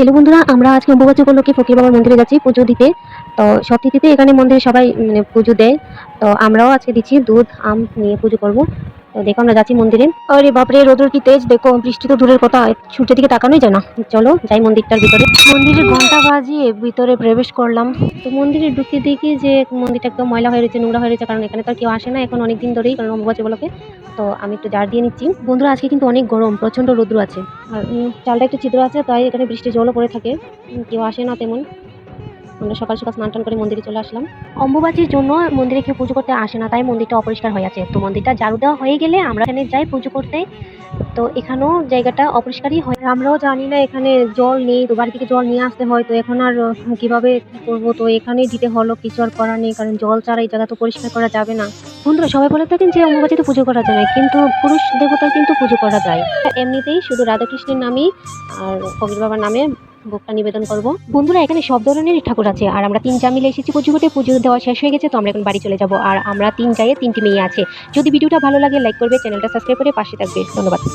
Hello বন্ধুরা, আমরা আজকে অম্বুবাচী উপলক্ষে ফকির বাবার মন্দিরে যাচ্ছি, পুজো দিতে। তো সব এখানে মন্দিরে সবাই মানে পুজো দেয়। তো আমরাও আজকে দিচ্ছি দুধ, আম নিয়ে পুজো করব। তো দেখো, আমরা যাচ্ছি মন্দিরে। আরে বাপরে, রোদ্র কি তেজ? দেখো, বৃষ্টি তো দূরের কথা। সূর্যের দিকে তাকানোই যায় না। চলো, যাই মন্দিরটার ভিতরে। মন্দিরের ঘণ্টা বাজিয়ে ভিতরে প্রবেশ করলাম। তো মন্দিরে ঢুকতে দেখি যে মন্দিরটা একদম ময়লা হয়ে রয়েছে, নোংরা হয়ে রয়েছে, কারণ এখানে তো আর কেউ আসে না এখন অনেক দিন ধরেই, কারণ অম্বুবাচী উপলক্ষে। তো আমি একটু জার দিয়ে নিচ্ছি। বন্ধুরা, আজকে কিন্তু অনেক গরম প্রচণ্ড রোদ্র আছে। আর চালটা একটু ছিদ্র আছে, তাই এখানে বৃষ্টি জলও পড়ে থাকে। কেউ আসে না তেমন। আমরা সকাল সকাল স্নান টান করে মন্দিরে চলে আসলাম। অম্বুবাচীর জন্য মন্দিরে কেউ পুজো করতে আসে না, তাই মন্দিরটা অপরিষ্কার হয়ে আছে। তো মন্দিরটা ঝাড়ু দেওয়া হয়ে গেলে আমরা এখানে যাই পুজো করতে। তো এখানেও জায়গাটা অপরিষ্কারই হয়। আমরাও জানি না এখানে জল নেই, তো বাড়ি থেকে জল নিয়ে আসতে হয়। তো এখন আর কীভাবে করব? তো এখানেই দিতে হলো, কিছু আর করার নেই, কারণ জল ছাড়া এই জায়গা তো পরিষ্কার করা যাবে না। বন্ধুরা, সবাই বলে থাকেন যে অম্বুবাচীতে পুজো করা যায়, কিন্তু পুরুষ দেবতার কিন্তু পুজো করা যায়। এমনিতেই শুধু রাধাকৃষ্ণের নামেই, আর কবির বাবার নামে ভোগটা নিবেদন করব। বন্ধুরা, এখানে সব ধরনের ঠাকুর আছে। আর আমরা তিন জামিলে এসেছি, পুজো করতে। পুজো দেওয়া শেষ হয়ে গেছে, তো আমরা এখন বাড়ি চলে যাব। আর আমরা তিন জায়গায় তিনটি মেয়ে আছে। যদি ভিডিওটা ভালো লাগে লাইক করবে, চ্যানেলটা সাবস্ক্রাইব করে পাশে থাকবে। ধন্যবাদ।